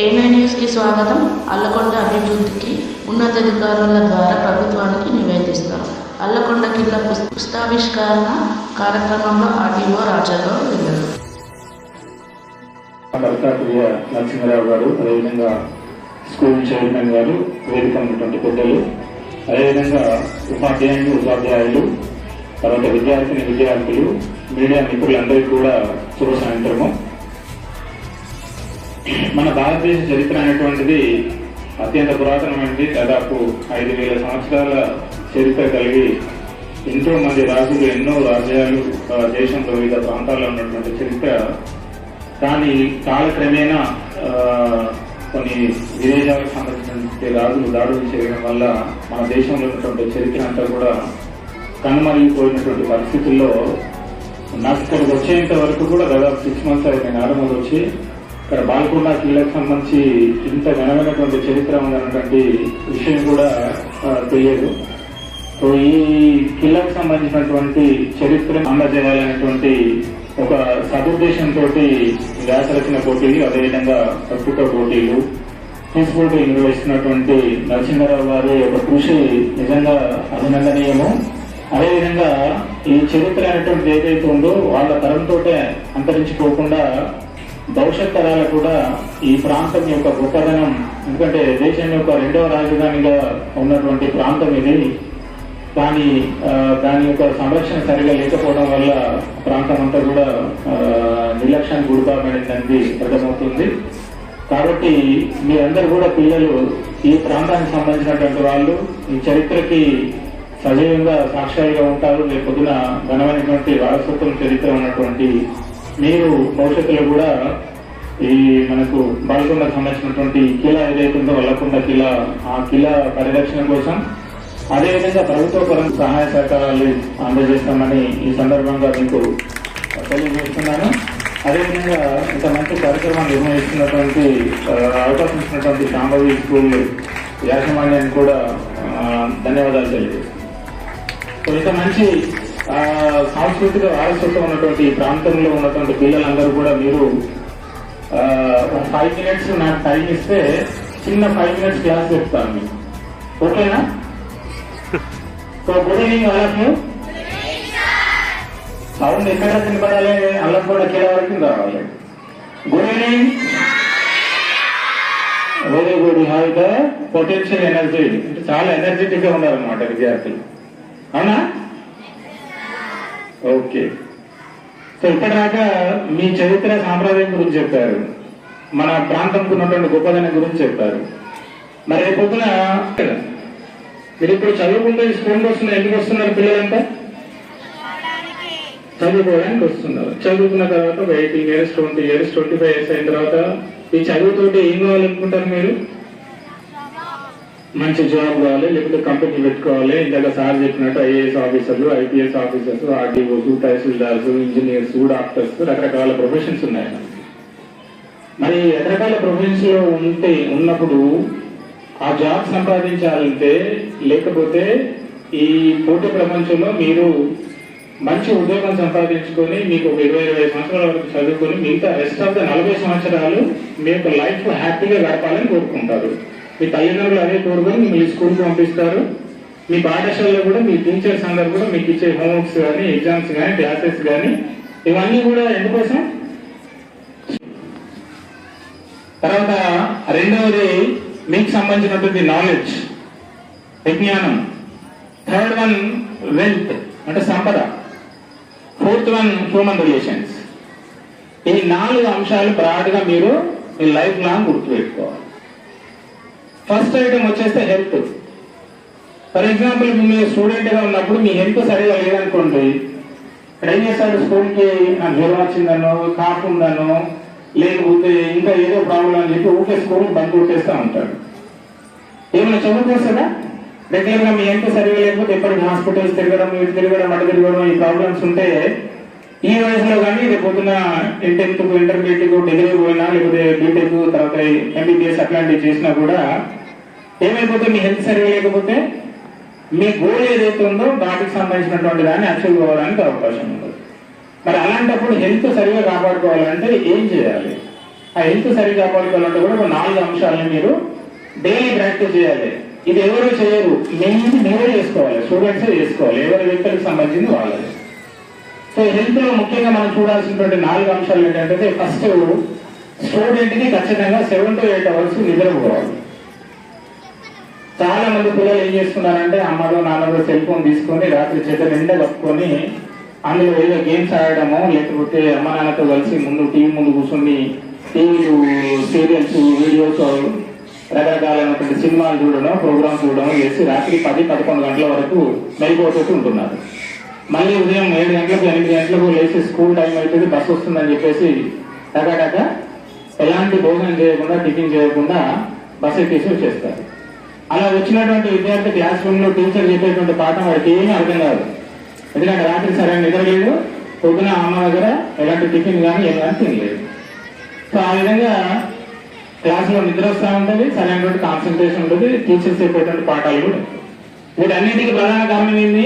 ఏనా న్యూస్కి స్వాగతం? అల్లకొండ అభివృద్ధికి ఉన్నతాధికారుల ద్వారా ప్రభుత్వానికి నివేదిస్తారు. అల్లకొండ కింద పుస్తావిష్కరణ కార్యక్రమంలో ఆర్టీఓ రాజారావు వెళ్ళారు. దత్తాత్రేయ నరసింహరావు గారు అదేవిధంగా స్కూల్ చైర్మన్ గారు వేదిక ఉన్నటువంటి పెద్దలు అదేవిధంగా ఉపాధ్యాయులు ఉపాధ్యాయులు తర్వాత విద్యార్థిని విద్యార్థులు మీడియా మిత్రులందరికీ కూడా శుభ సాయంత్రము. మన భారతదేశ చరిత్ర అనేటువంటిది అత్యంత పురాతనమైనది. దాదాపు ఐదు వేల సంవత్సరాల చరిత్ర కలిగి ఎంతో మంది రాజులు ఎన్నో రాజ్యాలు దేశంలో వివిధ ప్రాంతాల్లో ఉన్నటువంటి చరిత్ర. కానీ కాలక్రమేణా కొన్ని విదేశాలకు సంబంధించిన రాజులు దాడులు చేయడం వల్ల మన దేశంలో ఉన్నటువంటి చరిత్ర అంతా కూడా కనుమరిగిపోయినటువంటి పరిస్థితుల్లో నాకు ఇక్కడికి వచ్చేంత వరకు కూడా దాదాపు సిక్స్ మంత్స్ అయింది. నార్మల్ వచ్చి ఇక్కడ బాల్కొండ కిల్లకు సంబంధించి ఇంత ఘనమైనటువంటి చరిత్ర ఉందన్నటువంటి విషయం కూడా తెలియదు. సో ఈ కిల్లకు సంబంధించినటువంటి చరిత్ర అందజేయాలనేటువంటి ఒక సదుద్దేశంతో వ్యాసరచన పోటీలు అదేవిధంగా ప్రస్తుత పోటీలు తీసుకుంటూ నిర్వహిస్తున్నటువంటి నరసింహారావు గారి యొక్క కృషి నిజంగా అభినందనీయము. అదేవిధంగా ఈ చరిత్ర అనేటువంటిది ఏదైతే ఉందో వాళ్ళ తరంతో అంతరించిపోకుండా భవిష్యత్ తరాలకు కూడా ఈ ప్రాంతం యొక్క గొప్పదనం ఎందుకంటే దేశం యొక్క రెండవ రాజధానిగా ఉన్నటువంటి ప్రాంతం ఇది. దాని దాని యొక్క సంరక్షణ సరిగా లేకపోవడం వల్ల ప్రాంతం అంతా కూడా నిర్లక్ష్యానికి గురికాబడిందని అర్థమవుతుంది. కాబట్టి మీరందరూ కూడా పిల్లలు ఈ ప్రాంతానికి సంబంధించినటువంటి వాళ్ళు ఈ చరిత్రకి సజీవంగా సాక్ష్యాలుగా ఉంటారు. రేపొద్దున ఘనమైనటువంటి వారసత్వం చరిత్ర ఉన్నటువంటి మీరు భవిష్యత్తులో కూడా ఈ మనకు బాల్కొండకు సంబంధించినటువంటి కిలా ఏదైతే ఉందో వల్లకొండ కిలా ఆ కిలా పరిరక్షణ కోసం అదేవిధంగా ప్రభుత్వ పరంగా సహాయ సహకారాలు అందజేస్తామని ఈ సందర్భంగా మీకు తెలియజేస్తున్నాను. అదేవిధంగా ఇంత మంచి కార్యక్రమాన్ని నిర్వహిస్తున్నటువంటి ఆ, అవకాశం ఇచ్చినటువంటి శాంభవి స్కూల్ యాజమాన్యానికి కూడా ధన్యవాదాలు తెలియజేస్తాను ఇంత మంచి సాంస్కృతిక వారసత్వం ఉన్నటువంటి ఈ ప్రాంతంలో ఉన్నటువంటి పిల్లలందరూ కూడా మీరు ఫైవ్ మినిట్స్ నాకు టైం ఇస్తే చిన్న ఫైవ్ మినిట్స్ క్లాస్ చెప్తాను మీకు. ఓకేనా? సో గుడ్ ఈవినింగ్ వాళ్ళకు సౌండ్ ఎక్కడ వినపడాలి అల్లం కూడా కేర వరకు రావాలి. Good evening very good have the potential energy అంటే చాలా ఎనర్జెటిక్గా ఉన్నారనమాట విద్యార్థులు. అవునా? ఓకే. సో ఇప్పటిదాకా మీ చరిత్ర సాంప్రదాయం గురించి చెప్పారు. మన ప్రాంతంకు ఉన్నటువంటి గొప్పదనం గురించి చెప్పారు. మరి రేపు పొద్దున మీరు ఇప్పుడు చదువుకుంటే స్కూల్కి వస్తున్నారు ఎందుకు వస్తున్నారు పిల్లలంతా? చదువుకోవడానికి వస్తున్నారు. చదువుకున్న తర్వాత ఒక eighteen years twenty years twenty five years అయిన తర్వాత ఈ చదువుతోటి ఏం కావాలనుకుంటారు మీరు? మంచి జాబ్ కావాలి లేకపోతే కంపెనీ పెట్టుకోవాలి. ఇందాక సార్ చెప్పినట్టు ఐఏఎస్ ఆఫీసర్లు IPS officers RDOs tahsildars engineers doctors రకరకాల ప్రొఫెషన్స్ ఉన్నాయి. మరి రకరకాల ప్రొఫెషన్స్లో ఉంటే ఉన్నప్పుడు ఆ జాబ్ సంపాదించాలంటే లేకపోతే ఈ పోటీ ప్రపంచంలో మీరు మంచి ఉద్యోగం సంపాదించుకొని మీకు ఒక ఇరవై ఇరవై సంవత్సరాల వరకు చదువుకొని మిగతా రెస్ట్ ఆఫ్ ద నలభై సంవత్సరాలు మీ యొక్క లైఫ్ హ్యాపీగా గడపాలని కోరుకుంటారు. మీ తల్లిదండ్రులు అదే కోరుకొని మిమ్మల్ని స్కూల్కి పంపిస్తారు. మీ పాఠశాలలో కూడా మీ టీచర్స్ అందరు కూడా మీకు ఇచ్చే హోంవర్క్స్ కానీ ఎగ్జామ్స్ కానీ క్లాసెస్ కానీ ఇవన్నీ కూడా ఎందుకోసం? తర్వాత రెండవది మీకు సంబంధించినటువంటి నాలెడ్జ్ విజ్ఞానం. థర్డ్ వన్ వెల్త్ అంటే సంపద. ఫోర్త్ వన్ హ్యూమన్ రిలేషన్స్ ఈ నాలుగు అంశాలు బ్రాడ్గా మీరు మీ లైఫ్ లాంగ్ గుర్తుపెట్టుకోవాలి. ఫస్ట్ ఐటమ్ వచ్చేస్తే హెల్త్ ఫర్ ఎగ్జాంపుల్ మీరు స్టూడెంట్గా ఉన్నప్పుడు మీ హెల్త్ సరిగా లేదనుకోండి ఇక్కడ ఏం చేస్తాడు స్కూల్కి నాకు జ్వరం వచ్చిందనో కాఫ్ ఉందనో లేకపోతే ఇంకా ఏదో ప్రాబ్లం అని చెప్పి ఊకే స్కూల్ బంద్ కొట్టేస్తూ ఉంటాడు ఏమైనా చదువుకోవస్తుందా రెగ్యులర్గా మీ హెల్త్ సరిగా లేకపోతే ఎప్పటికి హాస్పిటల్స్ తిరగడం ఇటు తిరగడం అటు తిరగడం ఈ ప్రాబ్లమ్స్ ఉంటే ఈ వయసులో కానీ రేపు పొద్దున టెన్త్ ఇంటర్మీడియట్ డిగ్రీ పోయినా లేకపోతే బీటెక్ తర్వాత ఎంబీబీఎస్ అట్లాంటివి చేసినా కూడా ఏమైపోతే మీ హెల్త్ సరిగా లేకపోతే మీ గోల్ ఏదైతే ఉందో వాటికి సంబంధించినటువంటి దాన్ని అచీవ్ కావడానికి అవకాశం ఉంది మరి అలాంటప్పుడు హెల్త్ సరిగా కాపాడుకోవాలంటే ఏం చేయాలి? ఆ హెల్త్ సరిగా కాపాడుకోవాలంటే కూడా ఒక నాలుగు అంశాలని మీరు డైలీ ప్రాక్టీస్ చేయాలి. ఇది ఎవరు చేయరు? మెయిన్ మీరే చేసుకోవాలి. స్టూడెంట్సే చేసుకోవాలి. ఎవరి వ్యక్తులకు సంబంధించింది వాళ్ళది సో హెల్త్లో ముఖ్యంగా మనం చూడాల్సినటువంటి నాలుగు అంశాలు ఏంటంటే ఫస్ట్ స్టూడెంట్కి ఖచ్చితంగా సెవెన్ టు ఎయిట్ అవర్స్ నిద్రపోవాలి. చాలా మంది పిల్లలు ఏం చేస్తున్నారంటే అమ్మలో నాన్నలో సెల్ ఫోన్ తీసుకొని రాత్రి చేత నిండా కప్పుకొని అందులో ఏదో గేమ్స్ ఆడడము లేకపోతే అమ్మ నాన్నతో కలిసి ముందు టీవీ ముందు కూర్చొని టీవీలు సీరియల్స్ వీడియోస్ రకరకాలైనటువంటి సినిమాలు చూడడం ప్రోగ్రామ్స్ చూడడం చేసి రాత్రి పది పదకొండు గంటల వరకు మెరిపోతూ ఉంటున్నారు. మళ్ళీ ఉదయం ఏడు గంటలకు ఎనిమిది గంటలకు లేచి స్కూల్ టైం అవుతుంది బస్సు వస్తుందని చెప్పేసి టకాటక ఎలాంటి భోజనం చేయకుండా టిఫిన్ చేయకుండా బస్సు ఎక్కేసి వచ్చేస్తారు. అలా వచ్చినటువంటి విద్యార్థి క్లాస్ రూమ్లో టీచర్ చెప్పేటువంటి పాఠం వాడికి ఏమీ అర్థం కాదు. ఎందుకంటే రాత్రి సరైన నిద్ర లేదు పొద్దున అమ్మ దగ్గర ఎలాంటి టిఫిన్ కానీ ఏం కానీ తినలేదు. సో ఆ విధంగా క్లాసులో నిద్ర వస్తూ ఉంటుంది సరైనటువంటి కాన్సన్ట్రేషన్ ఉంటుంది టీచర్స్ చెప్పేటువంటి పాఠాలు కూడా. వీటన్నిటికీ ప్రధాన కారణం ఏంది?